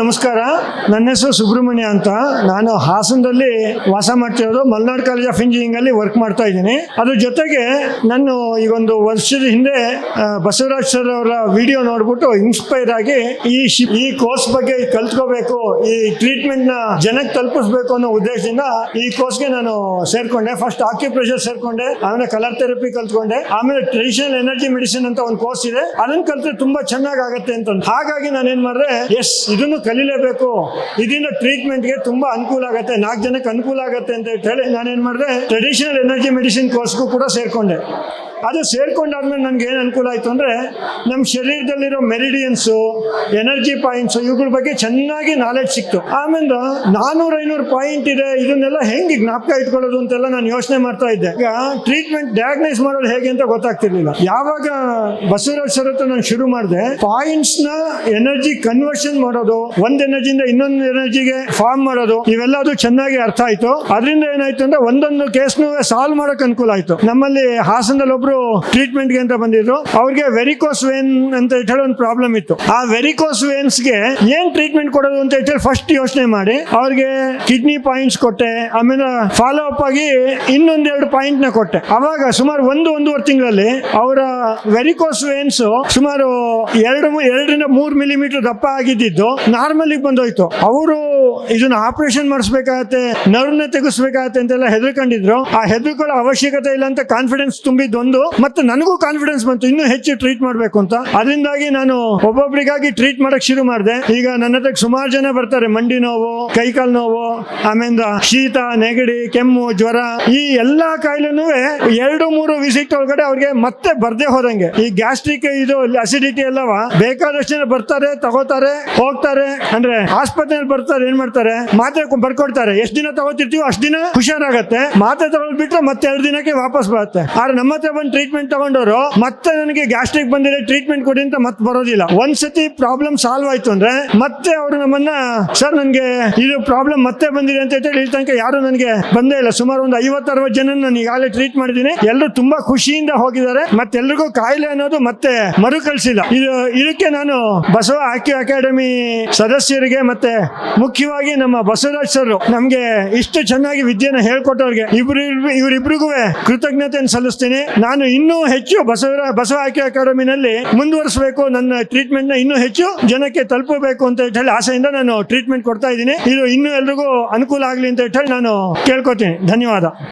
ನಮಸ್ಕಾರ. ನನ್ನ ಹೆಸರು ಸುಬ್ರಹ್ಮಣ್ಯ ಅಂತ. ನಾನು ಹಾಸನದಲ್ಲಿ ವಾಸ ಮಾಡ್ತಿರೋದು ಮಲ್ನಾಡ್ ಕಾಲೇಜ್ ಆಫ್ ಇಂಜಿನಿಯರಿಂಗ್ ಅಲ್ಲಿ ವರ್ಕ್ ಮಾಡ್ತಾ ಇದ್ದೀನಿ. ಅದ್ರ ಜೊತೆಗೆ ನಾನು ಈಗೊಂದು ವರ್ಷದ ಹಿಂದೆ ಬಸವರಾಜ್ ಸರ್ ಅವರ ವಿಡಿಯೋ ನೋಡ್ಬಿಟ್ಟು ಇನ್ಸ್ಪೈರ್ ಆಗಿ ಈ ಈ ಕೋರ್ಸ್ ಬಗ್ಗೆ ಕಲ್ತ್ಕೋಬೇಕು, ಈ ಟ್ರೀಟ್ಮೆಂಟ್ನ ಜನಕ್ಕೆ ತಲುಪಿಸ್ಬೇಕು ಅನ್ನೋ ಉದ್ದೇಶದಿಂದ ಈ ಕೋರ್ಸ್ಗೆ ನಾನು ಸೇರ್ಕೊಂಡೆ. ಫಸ್ಟ್ ಆಕ್ಯುಪ್ರೆಷರ್ ಸೇರ್ಕೊಂಡೆ, ಆಮೇಲೆ ಕಲರ್ ಥೆರಪಿ ಕಲ್ತ್ಕೊಂಡೆ. ಆಮೇಲೆ ಟ್ರೆಡಿಷನಲ್ ಎನರ್ಜಿ ಮೆಡಿಸಿನ್ ಅಂತ ಒಂದು ಕೋರ್ಸ್ ಇದೆ. ಅದನ್ನ ಕಲ್ತ್ರೆ ತುಂಬಾ ಚೆನ್ನಾಗಿ ಆಗುತ್ತೆ ಅಂತ. ಹಾಗಾಗಿ ನಾನು ಏನ್ ಮಾಡಿದೆ ಎಸ್ ಇದನ್ನು ಕಲಿಲೇಬೇಕು. ಇದರಿಂದ ಟ್ರೀಟ್ಮೆಂಟ್ಗೆ ತುಂಬಾ ಅನುಕೂಲ ಆಗುತ್ತೆ. ನಾಲ್ಕು ಜನಕ್ಕೆ ಅನುಕೂಲ ಆಗುತ್ತೆ ಅಂತ ಹೇಳಿ ನಾನೇನು ಮಾಡಿದೆ? ಟ್ರೆಡಿಷನಲ್ ಎನರ್ಜಿ ಮೆಡಿಸಿನ್ ಕೋರ್ಸ್ಗೂ ಕೂಡ ಸೇರ್ಕೊಂಡೆ. ಅದು ಸೇರ್ಕೊಂಡಾದ್ಮೇಲೆ ನನಗೆ ಏನು ಅನುಕೂಲ ಆಯ್ತು ಅಂದ್ರೆ ನಮ್ಮ ಶರೀರದಲ್ಲಿರೋ ಮೆರಿಡಿಯನ್ಸು, ಎನರ್ಜಿ ಪಾಯಿಂಟ್ಸ್, ಇವುಗಳ ಬಗ್ಗೆ ಚೆನ್ನಾಗಿ ನಾಲೆಡ್ಜ್ ಸಿಕ್ತು. ಆಮೇಲೆ ನಾನೂರ ಐನೂರು ಪಾಯಿಂಟ್ ಇದೆ, ಇದನ್ನೆಲ್ಲ ಹೆಂಗೆ ಜ್ಞಾಪಕ ಇಟ್ಕೊಳ್ಳೋದು ಅಂತೆಲ್ಲ ನಾನು ಯೋಚನೆ ಮಾಡ್ತಾ ಇದ್ದೆ. ಈಗ ಟ್ರೀಟ್ಮೆಂಟ್ ಡಯಾಗ್ನೈಸ್ ಮಾಡೋದು ಹೇಗೆ ಅಂತ ಗೊತ್ತಾಗ್ತಿರ್ಲಿಲ್ಲ. ಯಾವಾಗ ಬಸವರಾಜ್ ಸರ್ ನಾನು ಶುರು ಮಾಡಿದೆ ಪಾಯಿಂಟ್ಸ್ನ ಎನರ್ಜಿ ಕನ್ವರ್ಷನ್ ಮಾಡೋದು, ಒಂದು ಎನರ್ಜಿಯಿಂದ ಇನ್ನೊಂದು ಎನರ್ಜಿಗೆ ಫಾರ್ಮ್ ಮಾಡೋದು ಇವೆಲ್ಲ ಅದು ಚೆನ್ನಾಗಿ ಅರ್ಥ ಆಯ್ತು. ಅದರಿಂದ ಏನಾಯ್ತು ಅಂದ್ರೆ ಒಂದೊಂದು ಕೇಸ್ನೂ ಸಾಲ್ವ್ ಮಾಡಕ್ ಅನುಕೂಲ ಆಯ್ತು. ನಮ್ಮಲ್ಲಿ ಹಾಸನದಲ್ಲಿ ಒಬ್ರು ಟ್ರೀಟ್ಮೆಂಟ್ಗೆ ಅಂತ ಬಂದಿದ್ರು. ಅವ್ರಿಗೆ ವೆರಿಕೋಸ್ ವೇನ್ ಅಂತ ಹೇಳಿ ಒಂದು ಪ್ರಾಬ್ಲಮ್ ಇತ್ತು. ಆ ವೆರಿಕೋಸ್ ವೇನ್ಸ್ಗೆ ಏನ್ ಟ್ರೀಟ್ಮೆಂಟ್ ಕೊಡೋದು ಅಂತ ಹೇಳಿ ಫಸ್ಟ್ ಯೋಚನೆ ಮಾಡಿ. ಅವ್ರಿಗೆ ಕಿಡ್ನಿ ಪಾಯಿಂಟ್ಸ್ ಕೊಟ್ಟೆ. ಆಮೇಲೆ ಫಾಲೋ ಅಪ್ ಆಗಿ ಇನ್ನೊಂದೆರಡು ಪಾಯಿಂಟ್ನ ಕೊಟ್ಟೆ. ಅವಾಗ ಸುಮಾರು ಒಂದು, ಒಂದೂವರೆ ತಿಂಗಳಲ್ಲಿ ಅವರ ವೆರಿಕೋಸ್ ವೇನ್ಸ್ ಸುಮಾರು ಎರಡು, ಎರಡರಿಂದ ಮೂರ್ ಮಿಲಿಮೀಟರ್ ದಪ್ಪ ಆಗಿದ್ದು ನಾರ್ಮಲಿಗೆ ಬಂದೋಯ್ತು. ಅವರು ಇದನ್ನ ಆಪರೇಷನ್ ಮಾಡಿಸ್ಬೇಕಾಗತ್ತೆ ನರ್ವ್ನ ತೆಗಿಸ್ಬೇಕಾಗತ್ತೆ ಅಂತೆಲ್ಲ ಹೆದರ್ಕೊಂಡಿದ್ರು. ಆ ಹೆದರ್ಕೊಳ್ಳೋ ಅವಶ್ಯಕತೆ ಇಲ್ಲ ಅಂತ ಕಾನ್ಫಿಡೆನ್ಸ್ ಮತ್ತೆ ನನಗೂ ಕಾನ್ಫಿಡೆನ್ಸ್ ಬಂತು. ಇನ್ನೂ ಹೆಚ್ಚು ಟ್ರೀಟ್ ಮಾಡಬೇಕು ಅಂತ. ಅದರಿಂದಾಗಿ ನಾನು ಒಬ್ಬೊಬ್ಬರಿಗಾಗಿ ಟ್ರೀಟ್ ಮಾಡಕ್ ಶುರು ಮಾಡಿದೆ. ಈಗ ನನ್ನ ಹತ್ರ ಸುಮಾರು ಜನ ಬರ್ತಾರೆ. ಮಂಡಿ ನೋವು, ಕೈಕಾಲು ನೋವು ಆಮೇಲೆ ಶೀತ, ನೆಗಡಿ, ಕೆಮ್ಮು, ಜ್ವರ. ಈ ಎಲ್ಲಾ ಕಾಯಿಲೆನೂ ಎರಡು, ಮೂರು ವಿಸಿಟ್ ಒಳಗಡೆ ಅವ್ರಿಗೆ ಮತ್ತೆ ಬರ್ದೇ ಹೋದಂಗೆ. ಈ ಗ್ಯಾಸ್ಟ್ರಿಕ್ ಇದು ಅಸಿಡಿಟಿ ಎಲ್ಲವ, ಬೇಕಾದಷ್ಟು ಜನ ಬರ್ತಾರೆ, ತಗೋತಾರೆ, ಹೋಗ್ತಾರೆ. ಅಂದ್ರೆ ಆಸ್ಪತ್ರೆಯಲ್ಲಿ ಬರ್ತಾರೆ, ಏನ್ ಮಾಡ್ತಾರೆ? ಮಾತ್ರೆ ಬರ್ಕೊಡ್ತಾರೆ. ಎಷ್ಟು ದಿನ ತಗೋತಿರ್ತೀವಿ ಅಷ್ಟು ದಿನ ಹುಷಾರಾಗತ್ತೆ. ಮಾತ್ರೆ ತಗೊಂಡ್ಬಿಟ್ರೆ ಮತ್ತೆ ಎರಡು ದಿನಕ್ಕೆ ವಾಪಸ್ ಬರುತ್ತೆ. ಆದ್ರೆ ನಮ್ಮ ಹತ್ರ ಬಂದು ಟ್ರೀಟ್ಮೆಂಟ್ ತಗೊಂಡವರು, ಮತ್ತೆ ನನಗೆ ಗ್ಯಾಸ್ಟ್ರಿಕ್ ಬಂದಿದೆ ಟ್ರೀಟ್ಮೆಂಟ್ ಕೊಡಿ ಅಂತ ಮತ್ತೆ ಬರೋದಿಲ್ಲ. ಒಂದ್ಸತಿ ಪ್ರಾಬ್ಲಮ್ ಸಾಲ್ವ್ ಆಯ್ತು ಅಂದ್ರೆ, ಮತ್ತೆ ಅವರು ನಮ್ಮನ್ನ, ಸರ್, ನನಗೆ ಇದು ಪ್ರಾಬ್ಲಮ್ ಮತ್ತೆ ಬಂದಿದೆ ಅಂತ ಹೇಳಿ ಇಲ್ಲಿ ತನಕ ಯಾರು ನನಗೆ ಬಂದೇ ಇಲ್ಲ. ಸುಮಾರು ಒಂದು ಐವತ್ತು ಅರವತ್ತು ಜನ ನಾನು ಈಗಾಗಲೇ ಟ್ರೀಟ್ ಮಾಡಿದ್ದೀನಿ. ಎಲ್ಲರೂ ತುಂಬಾ ಖುಷಿಯಿಂದ ಹೋಗಿದ್ದಾರೆ. ಮತ್ತೆಲ್ರಿಗೂ ಕಾಯಿಲೆ ಅನ್ನೋದು ಮತ್ತೆ ಮರುಕಳಿಸಿಲ್ಲ ಇದು, ಇದಕ್ಕೆ ನಾನು ಬಸವ ಆಕ್ಯು ಅಕಾಡೆಮಿ ಸದಸ್ಯರಿಗೆ ಮತ್ತೆ ಮುಖ್ಯವಾಗಿ ನಮ್ಮ ಬಸವರಾಜ್ ಸರ್ ನಮ್ಗೆ ಇಷ್ಟು ಚೆನ್ನಾಗಿ ವಿದ್ಯೆನ ಹೇಳ್ಕೊಟ್ಟವ್ರಿಗೆ, ಇಬ್ರು, ಇವರಿಬ್ರಿಗೂ ಕೃತಜ್ಞತೆಯನ್ನು ಸಲ್ಲಿಸ್ತೀನಿ. ನಾನು ಇನ್ನೂ ಹೆಚ್ಚು ಬಸವರ ಬಸವ ಆಯ್ಕೆ ಅಕಾಡೆಮಿನಲ್ಲಿ ಮುಂದುವರಿಸಬೇಕು ನನ್ನ ಟ್ರೀಟ್ಮೆಂಟ್ನ ಇನ್ನೂ ಹೆಚ್ಚು ಜನಕ್ಕೆ ತಲುಪಬೇಕು ಅಂತ ಹೇಳಿ ಆಸೆಯಿಂದ ನಾನು ಟ್ರೀಟ್ಮೆಂಟ್ ಕೊಡ್ತಾ ಇದ್ದೀನಿ. ಇದು ಇನ್ನೂ ಎಲ್ರಿಗೂ ಅನುಕೂಲ ಆಗಲಿ ಅಂತ ಹೇಳಿ ನಾನು ಕೇಳ್ಕೊತೀನಿ. ಧನ್ಯವಾದ.